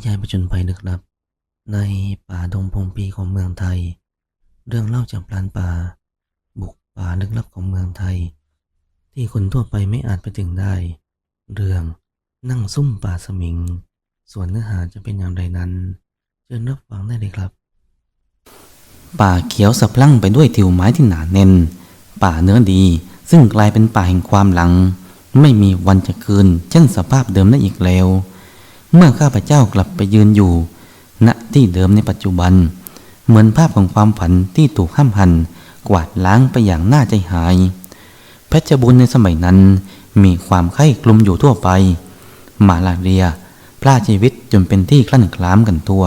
นิยายประจนภัยลึกลับ ในป่าดงพงปีของเมืองไทย เรื่องเล่าจากพรานป่า บุกป่าลึกลับของเมืองไทย ที่คนทั่วไปไม่อาจไปถึงได้ เรื่องนั่งซุ่มป่าสมิง ส่วนเนื้อหาจะเป็นอย่างไรนั้นเชิญรับฟังได้เลยครับ ป่าเขียวสะพรั่งไปด้วยทิวไม้ที่หนาแน่น ป่าเนื้อดี ซึ่งกลายเป็นป่าแห่งความหลัง ไม่มีวันจะคืน เช่นสภาพเดิมได้อีกแล้ว เมื่อข้าพเจ้ากลับไปยืนอยู่ ณที่เดิมในปัจจุบัน เหมือนภาพของความฝันที่ถูกห้ามหัน กวาดล้างไปอย่างน่าใจหาย เพชรบุญในสมัยนั้นมีความไข้คลุมอยู่ทั่วไป มาลาเรียพล่าชีวิตจนเป็นที่คลั่นคล้ามกันทั่ว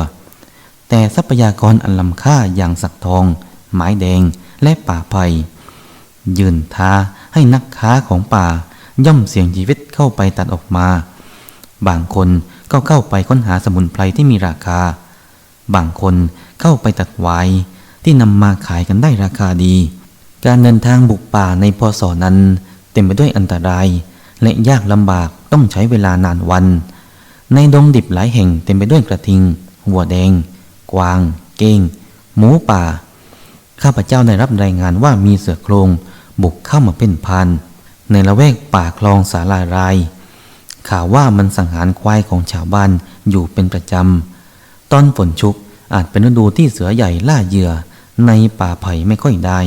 แต่ทรัพยากรอันล้ำค่าอย่างสักทอง ไม้แดงและป่าไผ่ยืนท้าให้นักค้าของป่าย่อมเสี่ยงชีวิตเข้าไปตัดออกมา บางคน ก็เข้าไปค้นหาสมุนไพรที่มีราคา บางคนเข้าไปตัดไว้ที่นำมาขายกันได้ราคาดี การเดินทางบุกป่าในพศนั้น เต็มไปด้วยอันตราย และยากลำบากต้องใช้เวลานานวัน ในดงดิบหลายแห่งเต็มไปด้วยกระทิง หัวแดง กวาง เก้ง หมูป่า ข้าพเจ้าได้รับรายงานว่ามีเสือโครงบุกเข้ามาเป็นพันในละแวกป่าคลองสาลาราย ข่าวว่ามันสังหารควายของชาวบ้านอยู่เป็นประจำ ตอนฝนชุกอาจเป็นฤดูที่เสือใหญ่ล่าเหยื่อในป่าไผ่ไม่ค่อยได้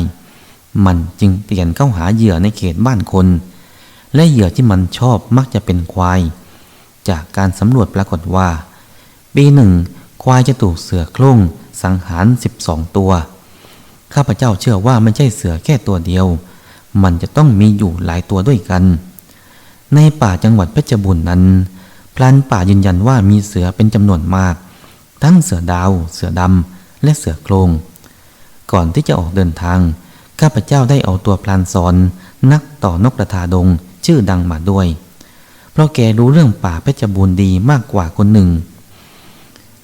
มันจึงเปลี่ยนเข้าหาเหยื่อในเขตบ้านคน และเหยื่อที่มันชอบมักจะเป็นควาย จากการสำรวจปรากฏว่า ปีหนึ่ง ควายจะถูกเสือโคร่งสังหาร 12 ตัว ข้าพเจ้าเชื่อว่าไม่ใช่เสือแค่ตัวเดียว มันจะต้องมีอยู่หลายตัวด้วยกัน ในป่าจังหวัดเพชรบูรณ์นั้น พลานป่ายืนยันว่ามีเสือเป็นจำนวนมาก ทั้งเสือดาว เสือดำ และเสือโครง ก่อนที่จะออกเดินทาง ข้าพเจ้าได้เอาตัวพลานสอน นักต่อนกกระทาดงชื่อดังมาด้วย เพราะแกรู้เรื่องป่าเพชรบูรณ์ดีมากกว่าคนหนึ่ง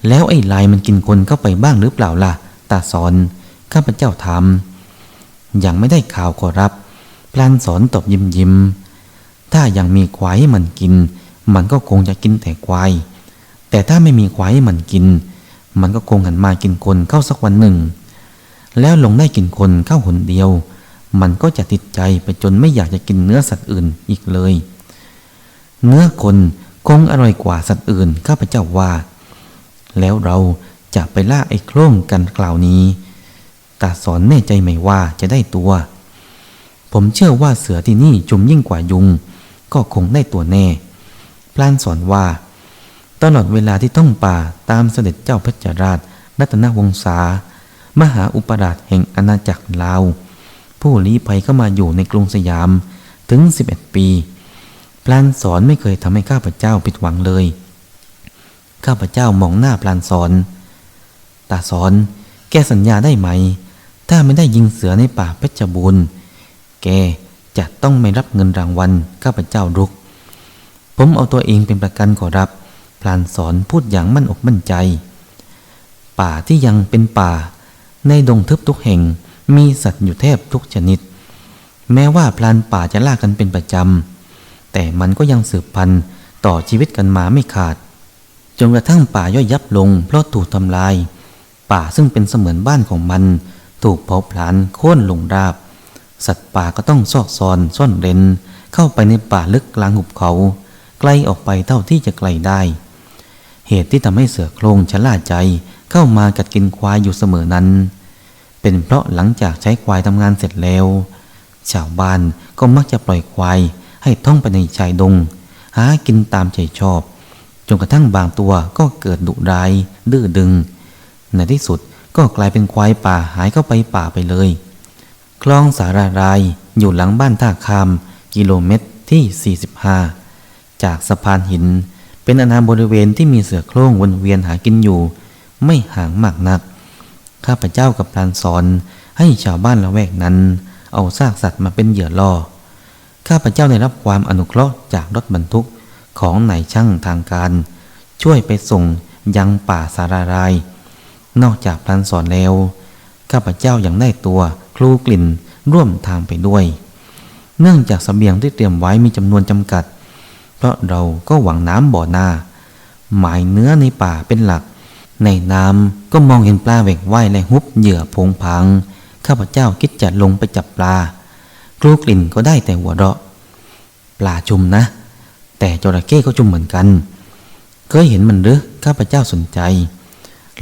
แล้วไอ้ลายมันกินคนเข้าไปบ้างหรือเปล่าล่ะ ตาสอน ข้าพเจ้าถามยังไม่ได้ข่าวขอรับ พลานสอนตอบยิ้มยิ้ม ถ้ายังมีควายให้มันกิน มันก็คงจะกินแต่ควาย แต่ถ้าไม่มีควายให้มันกิน มันก็คงหันมากินคนเข้าสักวันหนึ่ง แล้วลงได้กินคนเข้าหนเดียว มันก็จะติดใจไปจนไม่อยากจะกินเนื้อสัตว์อื่นอีกเลย เนื้อคนคงอร่อยกว่าสัตว์อื่นข้าพเจ้าว่า แล้วเราจะไปล่าไอ้โคร่งกันกล่าวนี้ตาสอนแน่ใจไหมว่าจะได้ตัว ผมเชื่อว่าเสือที่นี่จุมยิ่งกว่ายุง ก็คงได้ตัวแน่ พลานสอนว่า ตลอดเวลาที่ต้องป่าตามเสด็จเจ้าพระจาราชรัตนวงศา มหาอุปราชแห่งอาณาจักรลาว ผู้ลี้ภัยเข้ามาอยู่ในกรุงสยามถึง 11 ปี พลานสอนไม่เคยทำให้ข้าพเจ้าผิดหวังเลย ข้าพเจ้ามองหน้าพลานสอน ตาสอน แกสัญญาได้ไหม ถ้าไม่ได้ยิงเสือในป่าเพชรบูรณ์แก จะต้องไม่รับเงินรางวัลข้าพเจ้ารุก ผมเอาตัวเองเป็นประกันขอรับ พลานสอนพูดอย่างมั่นอกมั่นใจ ป่าที่ยังเป็นป่า ในดงทึบทุกแห่งมีสัตว์อยู่แทบทุกชนิด แม้ว่าพลานป่าจะล่ากันเป็นประจำ แต่มันก็ยังสืบพันธุ์ต่อชีวิตกันมาไม่ขาด จนกระทั่งป่าย่อยยับลงเพราะถูกทำลาย ป่าซึ่งเป็นเสมือนบ้านของมัน ถูกเผาผลาญโค่นลงราบ สัตว์ป่าก็ต้องซอกซอนซ่อนเร้นเข้าไปในป่าลึกกลางหุบเขา ไกลออกไปเท่าที่จะไกลได้ เหตุที่ทำให้เสือโครงชะล่าใจเข้ามากัดกินควายอยู่เสมอนั้น เป็นเพราะหลังจากใช้ควายทำงานเสร็จแล้ว ชาวบ้านก็มักจะปล่อยควายให้ท่องไปในชายดง หากินตามใจชอบ จนกระทั่งบางตัวก็เกิดดุร้าย ดื้อดึง ในที่สุดก็กลายเป็นควายป่าหายเข้าไปป่าไปเลย คลองสารารายอยู่หลังบ้านท่าคาม กิโลเมตรที่ 45 จากสะพานหิน เป็นอนาบริเวณที่มีเสือโคร่งวนเวียนหากินอยู่ ไม่ห่างมากนัก ข้าพเจ้ากับพลานสอนให้ชาวบ้านละแวกนั้น เอาซากสัตว์มาเป็นเหยื่อล่อ ข้าพเจ้าได้รับความอนุเคราะห์จากรถบรรทุกของนายช่างทางการ ช่วยไปส่งยังป่าสาราราย นอกจากพลันสอนแล้ว ข้าพเจ้ายัางได้ตัว ครูกลิ่นร่วมทางไปด้วย เนื่องจากสเสบียงที่เตรียมไว้มีจำนวนจำกัด เพราะเราก็หวังน้ำบ่อหน้า หมายเนื้อในป่าเป็นหลัก ในน้ำก็มองเห็นปลาแหวกว่ายและฮุบเหยื่อผงผางข้าพเจ้าคิดจะลงไปจับปลาครูกลิ่นก็ได้แต่หัวเราะ ปลาจุมนะ แต่จระเข้ก็จุมเหมือนกัน เคยเห็นมันหรือข้าพเจ้าสนใจ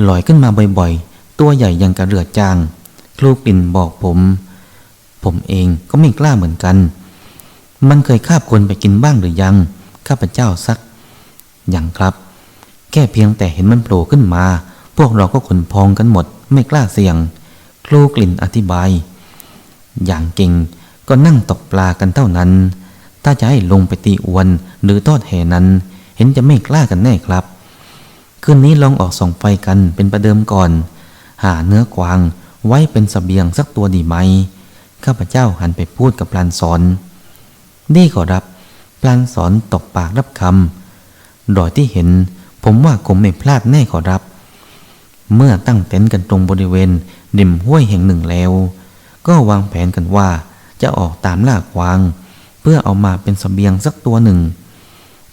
ลอยขึ้นมาบ่อยๆ ตัวใหญ่ยังกระเรือจาง ครูกลิ่นบอกผม ผมเองก็ไม่กล้าเหมือนกัน มันเคยคาบคนไปกินบ้างหรือยัง ข้าพเจ้าซักอย่างครับ แค่เพียงแต่เห็นมันโผล่ขึ้นมา พวกเราก็ขนพองกันหมด ไม่กล้าเสี่ยง ครูกลิ่นอธิบาย อย่างเก่งก็นั่งตกปลากันเท่านั้น ถ้าจะให้ลงไปตีอวนหรือทอดแหนั้น เห็นจะไม่กล้ากันแน่ครับ คืนนี้ลองออกส่องไฟกันเป็นประเดิมก่อน หาเนื้อกวาง ไว้เป็นสเสบียงสักตัวดีไหม ข้าพเจ้าหันไปพูดกับพลานสอน นี่ขอรับพลานสอนตกปากรับคำโดยที่เห็น ผมว่าคงไม่พลาดแน่ขอรับ เมื่อตั้งเต็นท์กันตรงบริเวณริมห้วยแห่งหนึ่งแล้ว ก็วางแผนกันว่าจะออกตามล่ากวาง เพื่อเอามาเป็นสเสบียงสักตัวหนึ่ง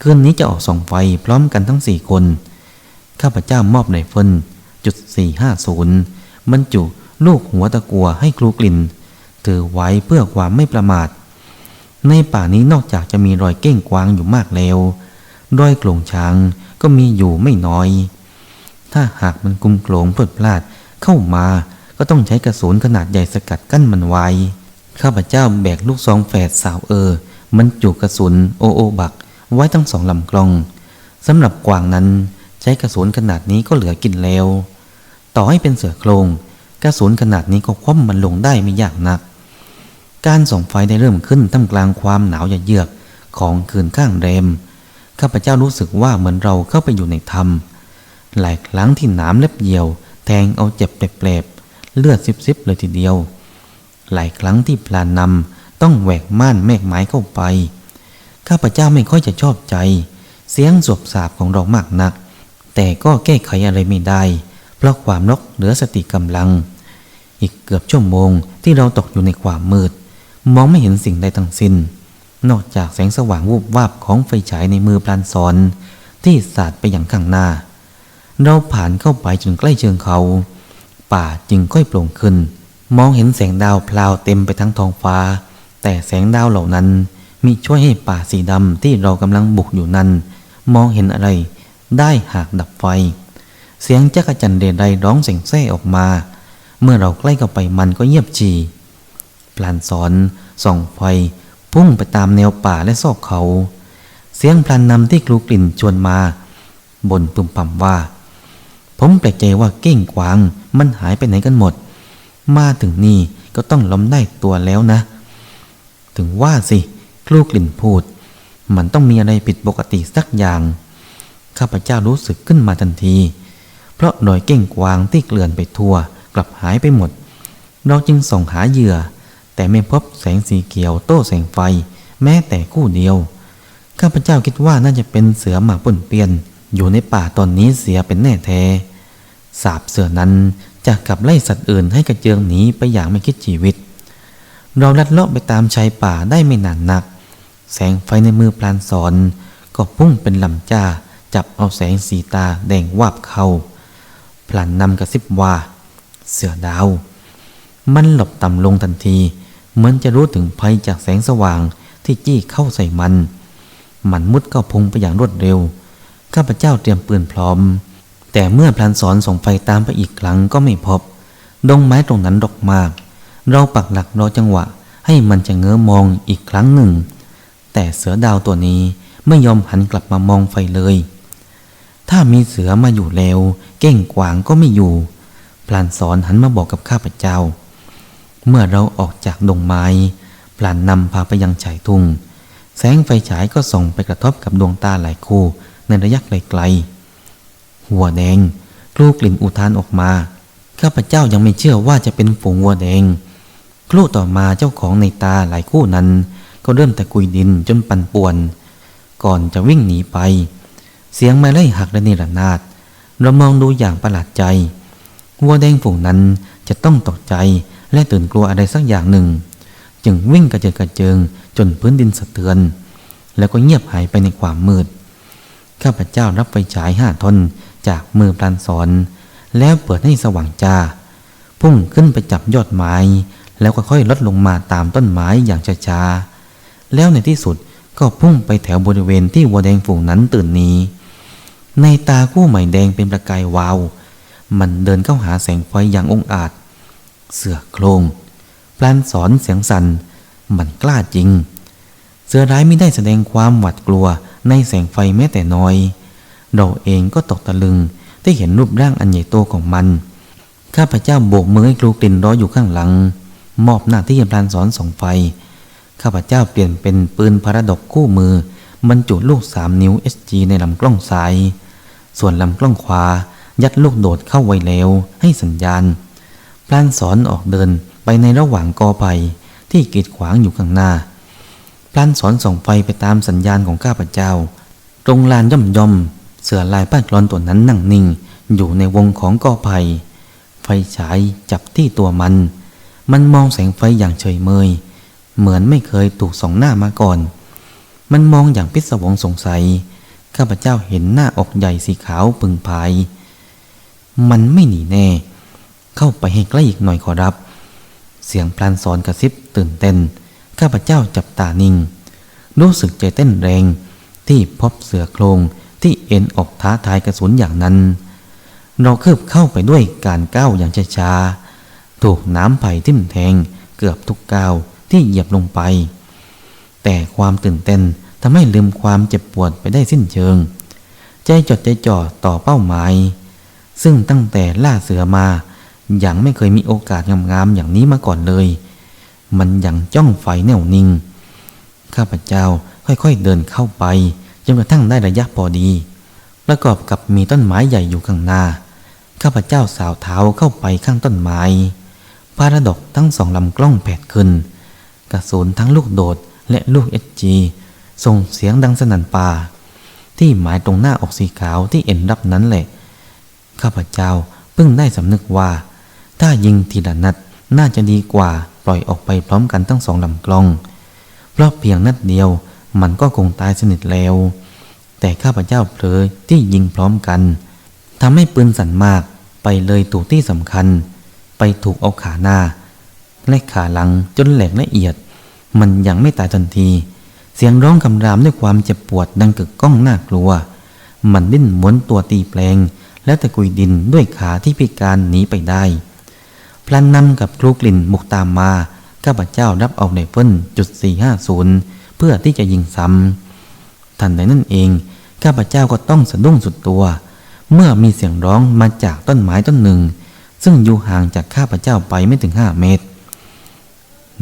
คืนนี้จะออกส่องไฟพร้อมกันทั้งสี่คน ข้าพเจ้ามอบไรเฟิลจุดสี่ห้าศูนย์บรรจุ ลูกหัวตะกัวให้ครูกลิ่นถือไว้เพื่อความไม่ประมาท ในป่านี้นอกจากจะมีรอยเก้งกวางอยู่มากแล้วรอยโกลงช้างก็มีอยู่ไม่น้อย ถ้าหากมันกุมโกลงพลดพลาดเข้ามาก็ต้องใช้กระสุนขนาดใหญ่สกัดกั้นมันไว้ ข้าพเจ้าแบกลูกซองแฝดสาวเออ มันจุกระสุนโอโอบัก ไว้ทั้งสองลำกลองสำหรับกวางนั้นใช้กระสุนขนาดนี้ก็เหลือกินแล้ว ต่อให้เป็นเสือโครง กระสุนขนาดนี้ก็คว่ำมันลงได้ไม่ยากนัก การส่องไฟได้เริ่มขึ้นท่ามกลางความหนาวเยือกของคืนข้างแรม ข้าพเจ้ารู้สึกว่าเหมือนเราเข้าไปอยู่ในถ้ำหลายครั้งที่หนามเล็บเหยี่ยว แทงเอาเจ็บเปลบเลือดซิบๆเลยทีเดียว หลายครั้งที่พลานนำต้องแหวกม่านแมกไม้เข้าไป ข้าพเจ้าไม่ค่อยจะชอบใจ เสียงสวบสาบของเรามากนัก แต่ก็แก้ไขอะไรไม่ได้ เพราะความนกเหลือสติกำลัง อีกเกือบชั่วโมงที่เราตกอยู่ในความมืด มองไม่เห็นสิ่งใดทั้งสิ้น นอกจากแสงสว่างวูบวาบของไฟฉายในมือพลานสอน ที่สาดไปอย่างข้างหน้า เราผ่านเข้าไปจนใกล้เชิงเขา ป่าจึงค่อยโปร่งขึ้น มองเห็นแสงดาวพลาวเต็มไปทั้งท้องฟ้า แต่แสงดาวเหล่านั้นมิช่วยให้ป่าสีดำที่เรากำลังบุกอยู่นั้น มองเห็นอะไรได้หากดับไฟ เสียงจักรจันเดรไดร้องเสียงแซ่ออกมา เมื่อเราใกล้เข้าไปมันก็เงียบจีพลานสอนส่องไฟพุ่งไปตามแนวป่าและซอกเขา เสียงพลันนำที่ครูกลิ่นชวนมาบนพึมพำว่า ผมแปลกใจว่าเก้งกวางมันหายไปไหนกันหมด มาถึงนี่ก็ต้องล้มได้ตัวแล้วนะ ถึงว่าสิครูกลิ่นพูด มันต้องมีอะไรผิดปกติสักอย่าง ข้าพเจ้ารู้สึกขึ้นมาทันที เพราะรอยเก้งกวางที่เกลื่อนไปทั่วกลับหายไปหมด เราจึงส่องหาเหยื่อ แต่ไม่พบแสงสีเขียวโต้แสงไฟ แม้แต่คู่เดียว ข้าพเจ้าคิดว่าน่าจะเป็นเสือหมาป่นเปียน อยู่ในป่าตอนนี้เสียเป็นแน่แท้สาบเสือนั้นจะกลับไล่สัตว์อื่นให้กระเจิงหนีไปอย่างไม่คิดชีวิต เราลัดเลาะไปตามชายป่าได้ไม่นานนัก แสงไฟในมือพลานสอน ก็พุ่งเป็นลำจ้าจับเอาแสงสีตาแดงวาบเข้า พลันนำกระซิบว่า เสือดาว มันหลบต่ำลงทันที เหมือนจะรู้ถึงภัยจากแสงสว่างที่จี้เข้าใส่มัน มันมุดเข้าพงไปอย่างรวดเร็ว ข้าพเจ้าเตรียมปืนพร้อม แต่เมื่อพลันสอนส่องไฟตามไปอีกครั้งก็ไม่พบ ดงไม้ตรงนั้นดกมาก เราปักหลักรอจังหวะให้มันจะเงื้อมองอีกครั้งหนึ่ง แต่เสือดาวตัวนี้ไม่ยอมหันกลับมามองไฟเลย ถ้ามีเสือมาอยู่แล้ว เก้งกวางก็ไม่อยู่ พลานสอนหันมาบอกกับข้าพเจ้า เมื่อเราออกจากดงไม้ พลานนำพาไปยังชายทุ่ง แสงไฟฉายก็ส่องไปกระทบกับดวงตาหลายคู่ในระยะไกลๆ หัวแดงคลูกลิ่นอุทานออกมา ข้าพเจ้ายังไม่เชื่อว่าจะเป็นฝูงวัวแดง ครู่ต่อมาเจ้าของในตาหลายคู่นั้น ก็เริ่มตะกุยดินจนปั่นป่วน ก่อนจะวิ่งหนีไป เสียงไม้ไล่หักและนิรนาดเรามองดูอย่างประหลาดใจวัวแดงฝูงนั้นจะต้องตกใจและตื่นกลัวอะไรสักอย่างหนึ่ง จึงวิ่งกระเจิดกระเจิงจนพื้นดินสะเทือน แล้วก็เงียบหายไปในความมืด ข้าพเจ้ารับไฟฉายห้าทนจากมือพลานสอนแล้วเปิดให้สว่างจ้า พุ่งขึ้นไปจับยอดไม้ แล้วค่อยลดลงมาตามต้นไม้อย่างช้าๆแล้วในที่สุดก็พุ่งไปแถวบริเวณที่วัวแดงฝูงนั้นตื่นหนี้ ในตาคู่ใหม่แดงเป็นประกายวาว มันเดินเข้าหาแสงไฟอย่างองอาจ เสือโครงพลานสอนเสียงสัน่นมันกล้าจริง เสือร้ายไม่ได้แสดงความหวาดกลัวในแสงไฟแม้แต่น้อย เราเองก็ตกตะลึงได้เห็นรูปร่างอันใหญ่โตของมัน ข้าพเจ้าโบกมือให้ครูกลิ่นรออยู่ข้างหลัง มอบหน้าที่ให้พลานสอนส่องไฟ ข้าพเจ้าเปลี่ยนเป็นปืนพาราดอกคู่มือบรรจุลูก3นิ้ว SG ในลำกล้องซ้าย ส่วนลำกล้องขวา ยัดลูกโดดเข้าไว้แล้วให้สัญญาณ พลานสอนออกเดินไปในระหว่างกอไผ่ที่กีดขวางอยู่ข้างหน้า พลานสอนส่องไฟไปตามสัญญาณของข้าพเจ้า ตรงลานย่อมย่อม เสือลายป้ากรอนตัวนั้นนั่งนิ่ง อยู่ในวงของกอไผ่ไฟฉายจับที่ตัวมัน มันมองแสงไฟอย่างเฉยเมย เหมือนไม่เคยถูกส่องหน้ามาก่อน มันมองอย่างพิศวงสงสัย ข้าพเจ้าเห็นหน้าอกใหญ่สีขาวปึงพาย มันไม่หนีแน่ เข้าไปให้ใกล้อีกหน่อยขอรับ เสียงพลานสอนกระซิบตื่นเต้น ข้าพเจ้าจับตานิ่ง รู้สึกใจเต้นแรง ที่พบเสือโครงที่เอ็นออกท้าทายกระสุนอย่างนั้น เราคืบเข้าไปด้วยการก้าวอย่างช้าๆ ถูกน้ำไผ่ทิ่มแทงเกือบทุกก้าวที่เหยียบลงไป แต่ความตื่นเต้น ทำให้ลืมความเจ็บปวดไปได้สิ้นเชิง ใจจดใจจ่อต่อเป้าหมาย ซึ่งตั้งแต่ล่าเสือมายังไม่เคยมีโอกาสงามๆอย่างนี้มาก่อนเลย มันยังจ้องไฟแน่วนิ่ง ข้าพเจ้าค่อยๆเดินเข้าไปจนกระทั่งได้ระยะพอดี ประกอบกับมีต้นไม้ใหญ่อยู่ข้างหน้า ข้าพเจ้าสาวเท้าเข้าไปข้างต้นไม้พาราดกทั้งสองลำกล้องแผดขึ้น กระสุนทั้งลูกโดดและลูกเอจี ส่งเสียงดังสนั่นป่า ที่หมายตรงหน้าอกสีขาวที่เอ็นรับนั้นแหละ ข้าพเจ้าเพิ่งได้สำนึกว่า ถ้ายิงทีละนัดน่าจะดีกว่าปล่อยออกไปพร้อมกันทั้งสองลำกลอง เพราะเพียงนัดเดียวมันก็คงตายสนิทแล้ว แต่ข้าพเจ้าเผลอที่ยิงพร้อมกันทำให้ปืนสั่นมากไปเลยถูกที่สำคัญ ไปถูกเอาขาหน้าและขาหลังจนแหลกละเอียด มันยังไม่ตายทันที เสียงร้องคำรามด้วยความเจ็บปวดดังกึกก้องน่ากลัว มันดิ้นหมุนตัวตีแปลง แล้วตะกุยดินด้วยขาที่พิการหนีไปได้พลันนำกับครูกลิ่นบุกตามมาข้าพเจ้ารับเอาในเฟิลจุด450เพื่อที่จะยิงซ้ำทันใดนั่นเองข้าพเจ้าก็ต้องสะดุ้งสุดตัว เมื่อมีเสียงร้องมาจากต้นไม้ต้นหนึ่ง ซึ่งอยู่ห่างจากข้าพเจ้าไปไม่ถึงห้าเมตร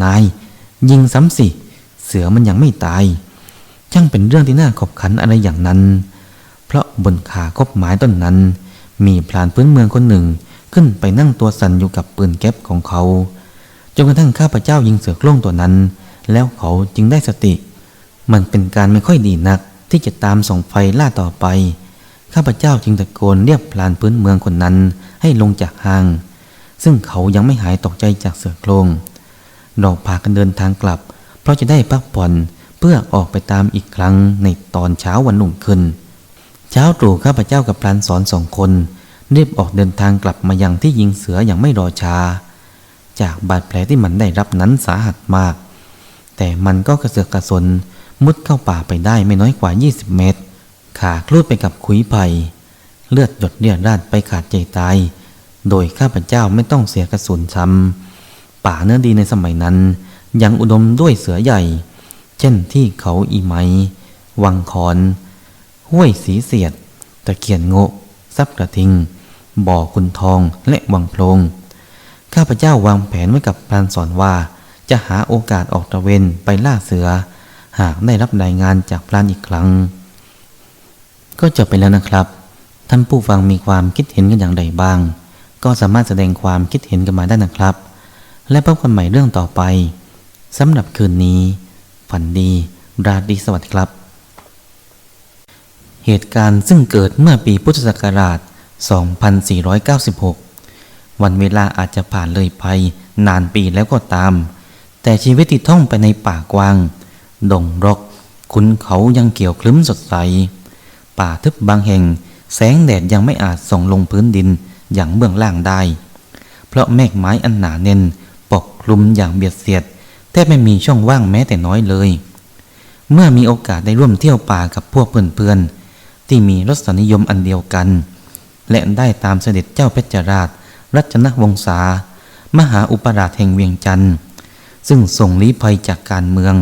นาย ยิงซ้ำสิ เสือมันยังไม่ตายช่างเป็นเรื่องที่น่าขบขันอะไรอย่างนั้น เพราะบนขาคบไม้ต้นนั้น มีพลานพื้นเมืองคนหนึ่งขึ้นไปนั่งตัวสั่นอยู่กับปืนแก๊ปของเขาจนกระทั่งข้าพเจ้ายิงเสือโคร่งตัวนั้น แล้วเขาจึงได้สติ มันเป็นการไม่ค่อยดีนักที่จะตามส่องไฟล่าต่อไป ข้าพเจ้าจึงตะโกนเรียกพลานพื้นเมืองคนนั้นให้ลงจากห้าง ซึ่งเขายังไม่หายตกใจจากเสือโคร่งเราพากันเดินทางกลับ ราะจะได้พักผ่อนเพื่อออกไปตามอีกครั้งในตอนเช้าวันรุ่งขึ้น เช้าตรู่ข้าพเจ้ากับพลานสอนสองคนรีบออกเดินทางกลับมายังที่ยิงเสืออย่างไม่รอช้า จากบาดแผลที่มันได้รับนั้นสาหัสมาก แต่มันก็กระเสือกกระสนมุดเข้าป่าไปได้ไม่น้อยกว่า 20 เมตร ขาคลูดไปกับขุยไผ่เลือดหยดเลียดราดไปขาดใจตาย โดยข้าพเจ้าไม่ต้องเสียกระสุนซ้ำป่าเนื้อดีในสมัยนั้น ยังอุดมด้วยเสือใหญ่ เช่นที่เขาอีไม วังคอน ห้วยสีเสียด ตะเคียนโงะซับกระทิง บ่อคุณทองและวังโพลงข้าพเจ้าวางแผนไว้กับพรานสอนว่า จะหาโอกาสออกตระเวนไปล่าเสือ หากได้รับรายงานจากพรานอีกครั้ง ก็จบไปแล้วนะครับ ท่านผู้ฟังมีความคิดเห็นกันอย่างไรบ้าง ก็สามารถแสดงความคิดเห็นกันมาได้นะครับ และพบกันใหม่เรื่องต่อไป สำหรับคืนนี้ ฝันดีราตรีสวัสดิ์ครับ เหตุการณ์ซึ่งเกิดเมื่อปีพุทธศักราช 2496 วันเวลาอาจจะผ่านเลยไปนานปีแล้วก็ตาม แต่ชีวิตที่ท่องไปในป่ากว้าง ดงรกขุนเขายังเกี่ยวคลึ้มสดใส ป่าทึบบางแห่ง แสงแดดยังไม่อาจส่องลงพื้นดินอย่างเบื้องล่างได้ เพราะเมฆไม้อันหนาแน่นปกคลุมอย่างเบียดเสียด ทบไม่มีช่องว่างแม้แต่น้อยเลย เมื่อมีโอกาสได้ร่วมเที่ยวป่ากับพวกเพื่อนๆ ที่มีรสนิยมอันเดียวกัน และได้ตามเสด็จเจ้าเพชรราช รัชนวงศามหาอุปราชแห่งเวียงจันทร์ ซึ่งส่งลี้ภัยจากการเมือง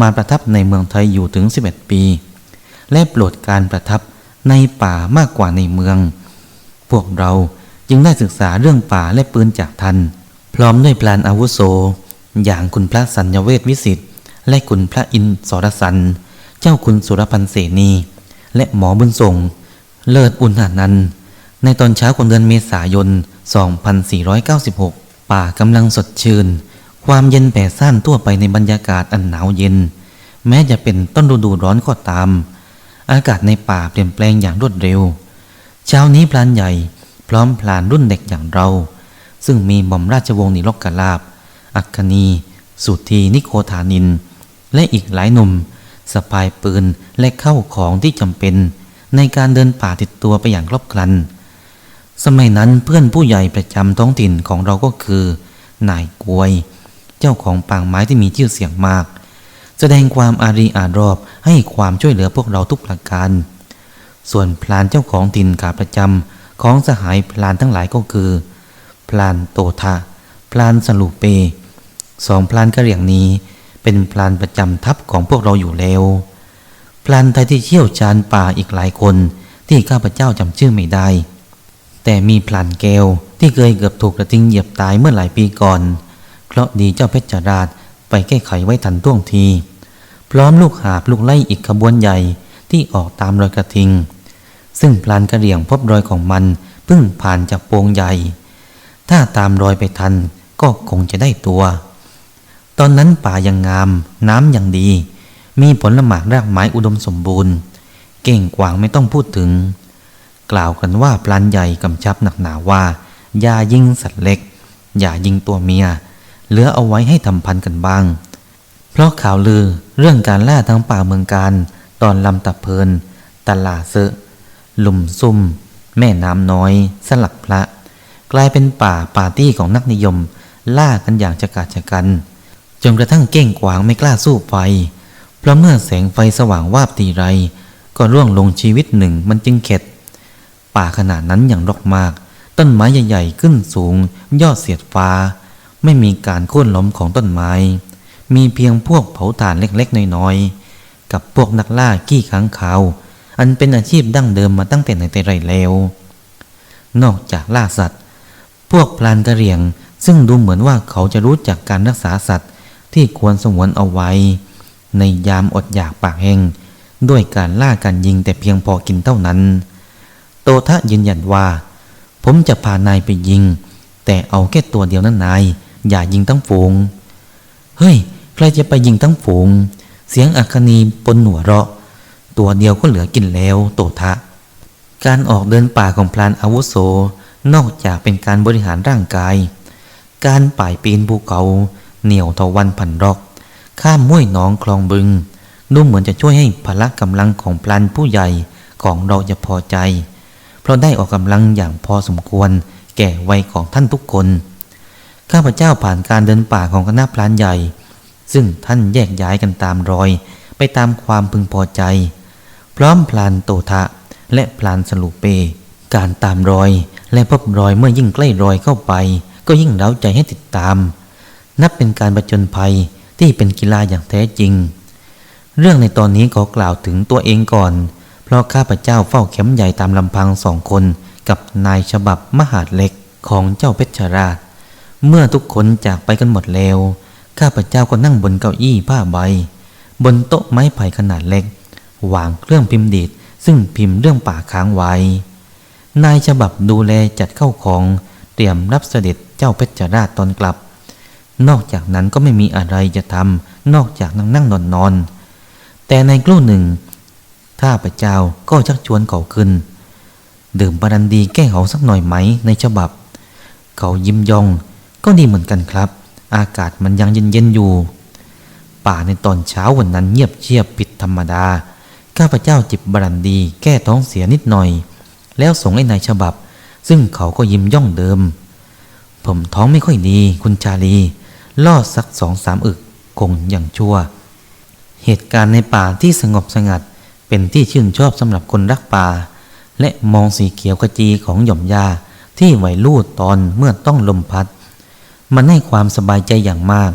มาประทับในเมืองไทยอยู่ถึง 11 ปี และโปรดการประทับในป่ามากกว่าในเมือง พวกเราจึงได้ศึกษาเรื่องป่าและปืนจากท่านพร้อมด้วยพลานอาวุโส อย่างคุณพระสัญญเวทวิสิทธิ์และคุณพระอินทร์สรสันเจ้าคุณสุรพันธ์เสนีและหมอบุญส่ง เลิศอุณหานันในตอนเช้าของเดือนเมษายน 2496 ป่ากำลังสดชื่น ความเย็นแผ่ซ่านทั่วไปในบรรยากาศอันหนาวเย็น แม้จะเป็นต้นฤดูร้อนก็ตาม อากาศในป่าเปลี่ยนแปลงอย่างรวดเร็ว เช้านี้พลานใหญ่พร้อมพลานรุ่นเด็กอย่างเรา ซึ่งมีหม่อมราชวงศ์นิรกลาบ อัคคณีสุธีนิโคธานิน และอีกหลายหนุ่มสะพายปืนและเข้าของที่จำเป็น ในการเดินป่าติดตัวไปอย่างครบครัน สมัยนั้นเพื่อนผู้ใหญ่ประจำท้องถิ่นของเราก็คือ นายกวย เจ้าของปางไม้ที่มีชื่อเสียงมาก แสดงความอารีอารอบให้ความช่วยเหลือพวกเราทุกประการ ส่วนพลานเจ้าของถิ่นขาประจำของสหายพลานทั้งหลายก็คือ พลานโตทะพลานสลูเป สองพลานกระเหรี่ยงนี้ เป็นพลานประจำทัพของพวกเราอยู่แล้ว พลานไทยที่เชี่ยวชาญป่าอีกหลายคนที่ข้าพเจ้าจำชื่อไม่ได้ แต่มีพลานแก้วที่เคยเกือบถูกกระทิงเหยียบตายเมื่อหลายปีก่อน เพราะดีเจ้าเพชรราชไปแก้ไขไว้ทันท่วงที พร้อมลูกหาบลูกไล่อีกขบวนใหญ่ที่ออกตามรอยกระทิง ซึ่งพลานกระเหรี่ยงพบรอยของมันเพิ่งผ่านจากโปงใหญ่ ถ้าตามรอยไปทันก็คงจะได้ตัว ตอนนั้นป่ายังงาม น้ำยังดี มีผลหมากรากไม้อุดมสมบูรณ์ เก่งกวางไม่ต้องพูดถึง กล่าวกันว่าพลานใหญ่กำชับหนักหนาว่า อย่ายิงสัตว์เล็ก อย่ายิงตัวเมีย เหลือเอาไว้ให้ทำพันกันบ้าง เพราะข่าวลือเรื่องการล่าทั้งป่าเมืองการ ตอนลำตะเพลิน ตลาดเซะหลุมซุ่ม แม่น้ำน้อย สลักพระ กลายเป็นป่าปาร์ตี้ของนักนิยม ล่ากันอย่างจะกาจกัน จนกระทั่งเก้งกวางไม่กล้าสู้ไฟ เพราะเมื่อแสงไฟสว่างวาบทีไร ก็ร่วงลงชีวิตหนึ่งมันจึงเข็ด ป่าขนาดนั้นอย่างรกมาก ต้นไม้ใหญ่ๆขึ้นสูง ยอดเสียดฟ้า ไม่มีการโค่นล้มของต้นไม้ มีเพียงพวกเผาถ่านเล็กๆ น้อยๆ กับพวกนักล่าขี้ค้างคาว อันเป็นอาชีพดั้งเดิมมาตั้งแต่ไหนแต่ไรแล้ว นอกจากล่าสัตว์ พวกพลานกระเรียงซึ่งดูเหมือนว่าเขาจะรู้จักการรักษาสัตว์ ที่ควรสงวนเอาไว้ ในยามอดอยากปากแห้งด้วยการล่าการยิงแต่เพียงพอกินเท่านั้น โตทะยืนยันว่า ผมจะพานายไปยิง แต่เอาแค่ตัวเดียวนั้นนาย อย่ายิงทั้งฝูง เฮ้ย ใครจะไปยิงทั้งฝูง เสียงอัคคณีปนหัวเราะ ตัวเดียวก็เหลือกินแล้ว โตทะ การออกเดินป่าของพลานอาวุโสนอกจากเป็นการบริหารร่างกาย การป่ายปีนภูเขา เหนี่ยวทวันพันรอก ข้ามม้วยหนองคลองบึง ดูเหมือนจะช่วยให้พละกำลังของพลานผู้ใหญ่ของเราจะพอใจ เพราะได้ออกกำลังอย่างพอสมควร แก่วัยของท่านทุกคน ข้าพเจ้าผ่านการเดินป่าของคณะพลานใหญ่ ซึ่งท่านแยกย้ายกันตามรอย ไปตามความพึงพอใจ พร้อมพลานโตทะและพลานสลูเป การตามรอยและพบรอยเมื่อยิ่งใกล้รอยเข้าไป ก็ยิ่งเร้าใจให้ติดตาม นับเป็นการประจนภัยที่เป็นกีฬาอย่างแท้จริง เรื่องในตอนนี้ขอกล่าวถึงตัวเองก่อน เพราะข้าพเจ้าเฝ้าเข็มใหญ่ตามลำพังสองคน กับนายฉบับมหาดเล็กของเจ้าเพชรราช เมื่อทุกคนจากไปกันหมดแล้ว ข้าพเจ้าก็นั่งบนเก้าอี้ผ้าใบ บนโต๊ะไม้ไผ่ขนาดเล็ก วางเครื่องพิมพ์ดีดซึ่งพิมพ์เรื่องป่าค้างไว้ นายฉบับดูแลจัดเข้าของเตรียมรับเสด็จเจ้าเพชรราชตอนกลับ นอกจากนั้นก็ไม่มีอะไรจะทำนอกจากนั่งนั่งนอนนอน แต่ในกลู่หนึ่งข้าพเจ้าก็ชักชวนเขาขึ้น ดื่มบารันดีแก้เขาสักหน่อยไหมในฉบับ เขายิ้มยองก็ดีเหมือนกันครับ อากาศมันยังเย็นๆอยู่ ป่าในตอนเช้าวันนั้นเงียบเชียบผิดธรรมดา ข้าพเจ้าจิบบารันดีแก้ท้องเสียนิดหน่อย แล้วส่งให้นายฉบับ ซึ่งเขาก็ยิ้มย่องเดิม ผมท้องไม่ค่อยดีคุณชาลี ล่อสักสองสามอึกคงอย่างชั่ว เหตุการณ์ในป่าที่สงบสงัดเป็นที่ชื่นชอบสำหรับคนรักป่า และมองสีเขียวขจีของหย่อมหญ้าที่ไหวลู่ตอนเมื่อต้องลมพัด มันให้ความสบายใจอย่างมาก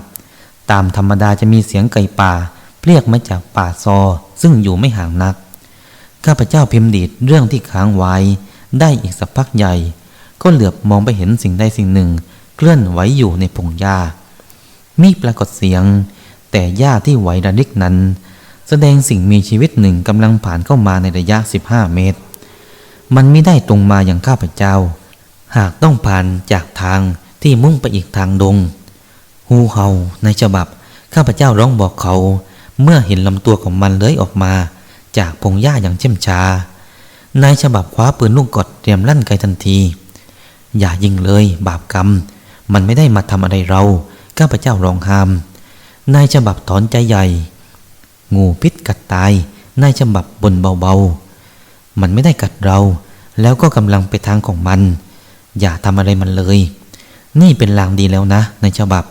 ตามธรรมดาจะมีเสียงไก่ป่าเรียกมาจากป่าซอ ซึ่งอยู่ไม่ห่างนัก ข้าพเจ้าพิมพ์ดีดเรื่องที่ค้างไว้ ได้อีกสักพักใหญ่ ก็เหลือบมองไปเห็นสิ่งใดสิ่งหนึ่ง เคลื่อนไหวอยู่ในพงหญ้า มีปรากฏเสียง แต่หญ้าที่ไหวระดิกนั้น แสดงสิ่งมีชีวิตหนึ่งกำลังผ่านเข้ามาในระยะ 15 เมตร มันไม่ได้ตรงมาอย่างข้าพเจ้า หากต้องผ่านจากทางที่มุ่งไปอีกทางดง ฮูเฮาในฉบับ ข้าพเจ้าร้องบอกเขา เมื่อเห็นลำตัวของมันเลื้อยออกมา จากพงหญ้าอย่างเช่มช้านายฉบับคว้าปืนลูกกดเตรียมลั่นไกทันที อย่ายิงเลย บาปกรรม มันไม่ได้มาทำอะไรเรา ข้าพเจ้าร้องหามนายฉบับถอนใจใหญ่ งูพิษกัดตายนายฉบับบนเบาๆ มันไม่ได้กัดเรา แล้วก็กำลังไปทางของมัน อย่าทำอะไรมันเลย นี่เป็นลางดีแล้วนะนายฉบับ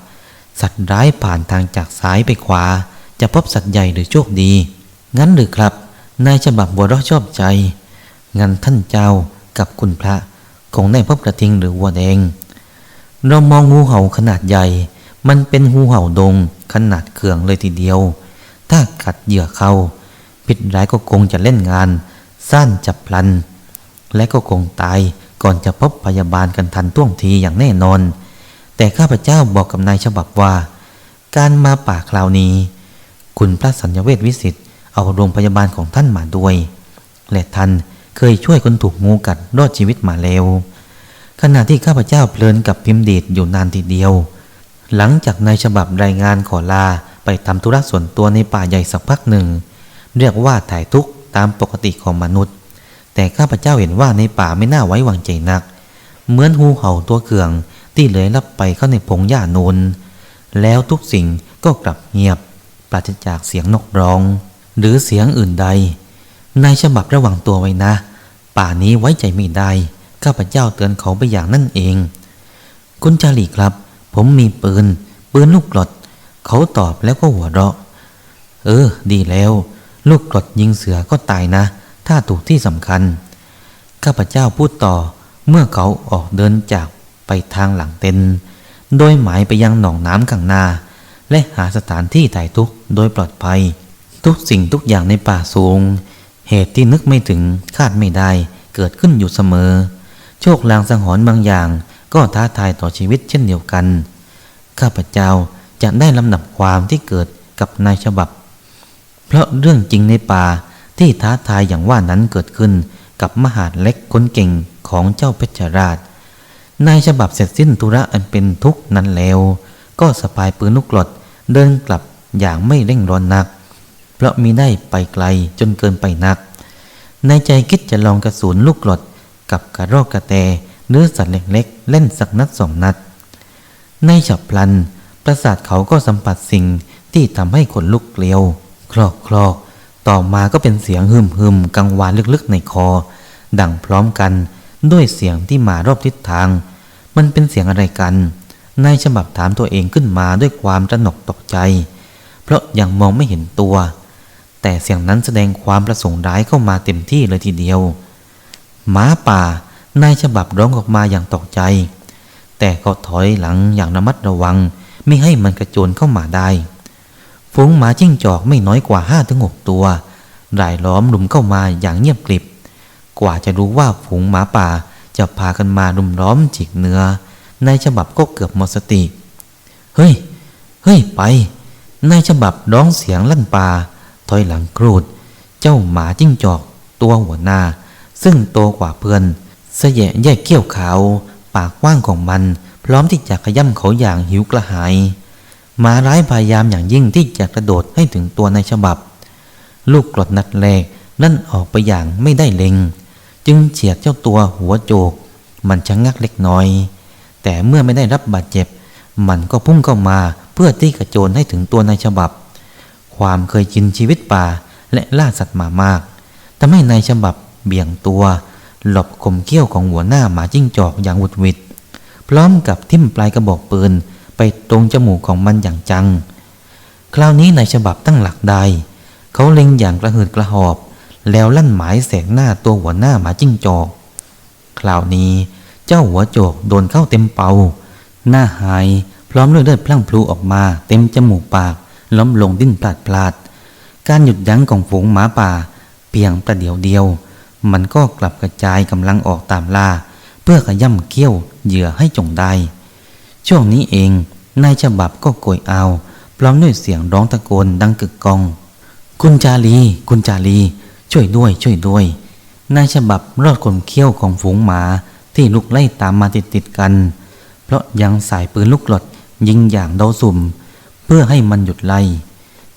สัตว์ร้ายผ่านทางจากซ้ายไปขวา จะพบสัตว์ใหญ่หรือโชคดี งั้นหรือครับนายฉบับบัวเราะชอบใจ งั้นท่านเจ้ากับคุณพระคงได้พบกระทิงหรือวัวแดง เรามองงูเห่าขนาดใหญ่ มันเป็นงูเห่าดงขนาดเขื่องเลยทีเดียว ถ้ากัดเหยื่อเข้าพิษร้ายก็คงจะเล่นงานสั้นจับพลัน และก็คงตายก่อนจะพบพยาบาลกันทันท่วงทีอย่างแน่นอน แต่ข้าพเจ้าบอกกับนายฉบับว่า การมาป่าคราวนี้ คุณพระสัญญเวทวิสิตเอาโรงพยาบาลของท่านมาด้วย และท่านเคยช่วยคนถูกงูกัดรอดชีวิตมาแล้ว ขณะที่ข้าพเจ้าเพลินกับพิมพ์ดีดอยู่นานทีเดียว หลังจากนายฉบับรายงานขอลาไปทำธุระส่วนตัวในป่าใหญ่สักพักหนึ่ง เรียกว่าถ่ายทุกตามปกติของมนุษย์ แต่ข้าพเจ้าเห็นว่าในป่าไม่น่าไว้วางใจนัก เหมือนหูเห่าตัวเกืองที่เลื้อยลับไปเข้าในพงหญ้าโนนแล้วทุกสิ่งก็กลับเงียบ ปราศจากเสียงนกร้อง หรือเสียงอื่นใดนายฉบับระวังตัวไว้นะ ป่านี้ไว้ใจไม่ได้ข้าพเจ้าเตือนเขาไปอย่างนั่นเอง คุณจารีครับ ผมมีปืน ปืนลูกกรดเขาตอบแล้วก็หัวเราะ เออ ดีแล้ว ลูกกรดยิงเสือก็ตายนะ ถ้าถูกที่สำคัญ ข้าพเจ้าพูดต่อเมื่อเขาออกเดินจากไปทางหลังเต็นโดยหมายไปยังหนองน้ำข้างนา และหาสถานที่ถ่ายทุกข์โดยปลอดภัย ทุกสิ่งทุกอย่างในป่าสูง เหตุที่นึกไม่ถึงคาดไม่ได้เกิดขึ้นอยู่เสมอ โชคลางสังหรณ์บางอย่าง ก็ท้าทายต่อชีวิตเช่นเดียวกัน ข้าพเจ้าจะได้ลำดับความที่เกิดกับนายฉบับ เพราะเรื่องจริงในป่าที่ท้าทายอย่างว่านั้นเกิดขึ้นกับมหาเล็กคนเก่งของเจ้าเพชรราช นายฉบับเสร็จสิ้นธุระอันเป็นทุกนั้นแล้ว ก็สะพายปืนลูกกรดเดินกลับอย่างไม่เร่งร้อนนัก เพราะมีได้ไปไกลจนเกินไปนัก ในใจคิดจะลองกระสุนลูกกรดกับกระรอกกระแต เนื้อสัตว์เล็กๆ เล่นสักนัดสองนัด ในฉับพลัน ประสาทเขาก็สัมผัสสิ่งที่ทำให้ขนลุกเกลียว คลอกคลอกต่อมาก็เป็นเสียงฮึมฮึมกังวานลึกๆในคอ ดังพร้อมกันด้วยเสียงที่มารอบทิศทาง มันเป็นเสียงอะไรกันนายฉบับถามตัวเองขึ้นมาด้วยความระหนกตกใจ เพราะยังมองไม่เห็นตัว แต่เสียงนั้นแสดงความประสงค์ร้ายเข้ามาเต็มที่เลยทีเดียวหมาป่า นายฉบับร้องออกมาอย่างตกใจ แต่ก็ถอยหลังอย่างระมัดระวัง ไม่ให้มันกระโจนเข้ามาได้ ฝูงหมาจิ้งจอกไม่น้อยกว่าห้าถึงหกตัวรายล้อมรุมเข้ามาอย่างเงียบกริบ กว่าจะรู้ว่าฝูงหมาป่าจะพากันมารุมล้อมจิกเนื้อในฉบับก็เกือบหมดสติ เฮ้ย เฮ้ยไปในฉบับร้องเสียงลั่นป่าถอยหลังครูด เจ้าหมาจิ้งจอกตัวหัวหน้า ซึ่งโตกว่าเพื่อน เสยะแยกเขี้ยวขาว ปากกว้างของมัน พร้อมที่จะขย่ำเขาอย่างหิวกระหายหมาร้ายพยายามอย่างยิ่งที่จะกระโดดให้ถึงตัวในฉบับ ลูกกรดนัดแรกนั่นออกไปอย่างไม่ได้เล็ง จึงเฉียดเจ้าตัวหัวโจก มันชะงงักเล็กน้อย แต่เมื่อไม่ได้รับบาดเจ็บ มันก็พุ่งเข้ามาเพื่อที่กระโจนให้ถึงตัวในฉบับ ความเคยชินชีวิตป่าและล่าสัตว์มามากทำให้นายฉบับเบี่ยงตัว หลบคมเขี้ยวของหัวหน้าหมาจิ้งจอกอย่างวุดวิดพร้อมกับทิ่มปลายกระบอกปืนไปตรงจมูกของมันอย่างจัง คราวนี้ในฉบับตั้งหลักได้ เขาเล็งอย่างกระหืดกระหอบ แล้วลั่นหมายแสงหน้าตัวหัวหน้าหมาจิ้งจอก คราวนี้เจ้าหัวโจกโดนเข้าเต็มเป่า หน้าหายพร้อมด้วยเลือดพลั่งพลูออกมา เต็มจมูกปากล้มลงดิ้นพลาดพลาด การหยุดยั้งของฝูงหมาป่า เพียงประเดี๋ยวเดียว มันก็กลับกระจายกำลังออกตามล่า เพื่อขย่ำเกี้ยวเหยื่อให้จงได้ ช่วงนี้เองนายฉบับก็โกยเอา พร้อมด้วยเสียงร้องตะโกนดังกึกกอง คุณจาลีคุณจาลีช่วยด้วย ช่วยด้วย นายฉบับรอดคนเขี้ยวของฝูงหมาที่ลุกไล่ตามมาติดติดกัน เพราะยังสายปืนลูกหลดยิงอย่างเดาสุ่ม เพื่อให้มันหยุดไล่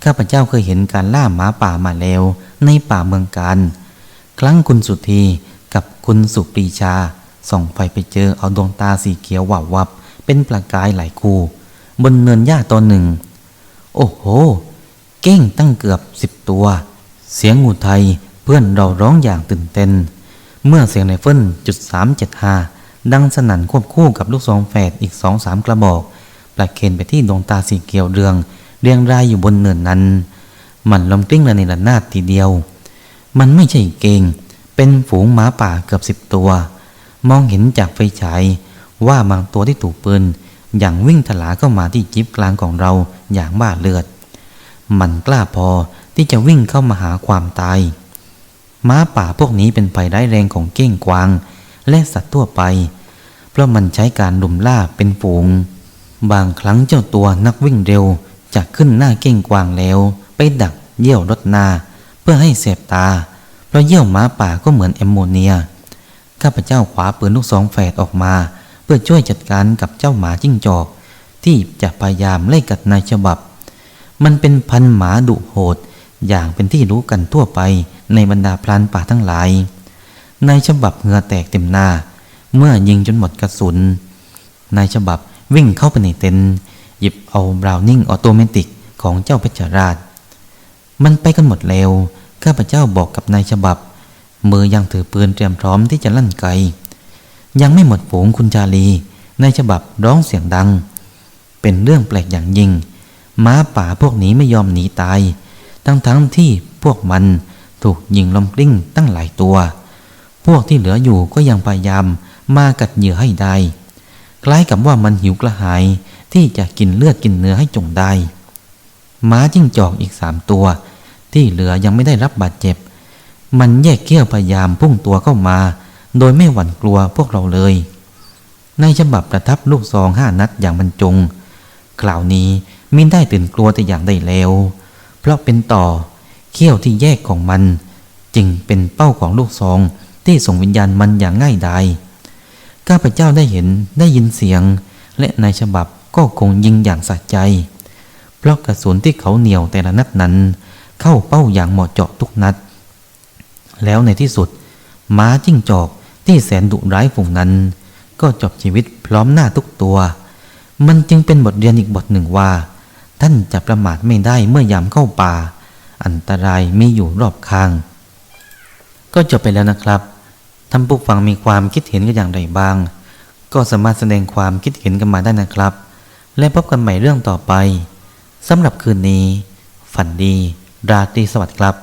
ข้าพเจ้าเคยเห็นการล่าหมาป่ามาแล้ว ในป่าเมืองการ ครั้งคุณสุธีกับคุณสุปรีชา ส่องไฟไปเจอเอาดวงตาสีเขียววับวับ เป็นประกายหลายคู่ บนเนินหญ้าตอนหนึ่ง โอ้โห เก้งตั้งเกือบสิบตัว เสียงงูไทยเพื่อนเราร้องอย่างตื่นเต้น เมื่อเสียงไรเฟิลจุดสามเจ็ดห้าดังสนั่นควบคู่กับลูกซองแฝดอีกสองสามกระบอกประเคนไปที่ดวงตาสีเขียวเรือง เรียงรายอยู่บนเนินนั้น มันลมกลิ้งระเนระนาดทีเดียว มันไม่ใช่เกง เป็นฝูงหมาป่าเกือบสิบตัว มองเห็นจากไฟฉายว่าบางตัวที่ถูกปืนอย่างวิ่งถลาเข้ามาที่จิ๊บกลางของเราอย่างบ้าเลือด มันกล้าพอที่จะวิ่งเข้ามาหาความตาย ม้าป่าพวกนี้เป็นภัยร้ายแรงของเก้งกวาง และสัตว์ทั่วไป เพราะมันใช้การลุมล่าเป็นฝูง บางครั้งเจ้าตัวนักวิ่งเร็วจะขึ้นหน้าเก้งกวางแล้ว ไปดักเยี่ยวรถนา พื่อให้เสบตา เพราะเยี่ยวหมาป่าก็เหมือนแอมโมเนีย ข้าพเจ้าขวาปืนลูกสองแฝดออกมา เพื่อช่วยจัดการกับเจ้าหมาจิ้งจอก ที่จะพยายามไล่กัดนายฉบับ มันเป็นพันหมาดุโหด อย่างเป็นที่รู้กันทั่วไปในบรรดาพรานป่าทั้งหลายนายฉบับเหงื่อแตกเต็มหน้า เมื่อยิงจนหมดกระสุนนายฉบับวิ่งเข้าไปในเต็นท์หยิบเอาบราวนิ่งออโตเมติกของเจ้าเพชรราช มันไปกันหมดแล้ว ข้าพเจ้าบอกกับนายฉบับ มือยังถือปืนเตรียมพร้อมที่จะลั่นไกยังไม่หมดฝูงคุณจาลีนายฉบับร้องเสียงดัง เป็นเรื่องแปลกอย่างยิ่ง ม้าป่าพวกนี้ไม่ยอมหนีตาย ทั้งๆทที่พวกมันถูกยิงลมกลิ้งตั้งหลายตัว พวกที่เหลืออยู่ก็ยังพยายามมากัดเหยื่อให้ได้ คล้ายกับว่ามันหิวกระหายที่จะกินเลือดกินเนื้อให้จงได้ ม้าจิ้งจอกอีกสามตัว ที่เหลือยังไม่ได้รับบาดเจ็บ มันแยกเกี้ยวพยายามพุ่งตัวเข้ามา โดยไม่หวั่นกลัวพวกเราเลย ในฉบับประทับลูกซองห้านัดอย่างบรรจงคราวนี้มินได้ตื่นกลัวแต่อย่างใดแล้ว เพราะเป็นต่อเขี้ยวที่แยกของมัน จึงเป็นเป้าของลูกซองที่ส่งวิญญาณมันอย่างง่ายดายข้าพเจ้าได้เห็นได้ยินเสียง และในฉบับก็คงยิงอย่างสะใจ เพราะกระสุนที่เขาเหนียวแต่ละนัดนั้น เข้าเป้าอย่างเหมาะเจาะทุกนัด แล้วในที่สุด ม้าจิ้งจอกที่แสนดุร้ายฝูงนั้น ก็จบชีวิตพร้อมหน้าทุกตัว มันจึงเป็นบทเรียนอีกบทหนึ่งว่า ท่านจะประมาทไม่ได้เมื่อยามเข้าป่า อันตรายมีอยู่รอบข้าง ก็จบไปแล้วนะครับท่านผู้ฟังมีความคิดเห็นกันอย่างไรบ้าง ก็สามารถแสดงความคิดเห็นกันมาได้นะครับ และพบกันใหม่เรื่องต่อไป สำหรับคืนนี้ ฝันดี ราตรีสวัสดิ์ครับ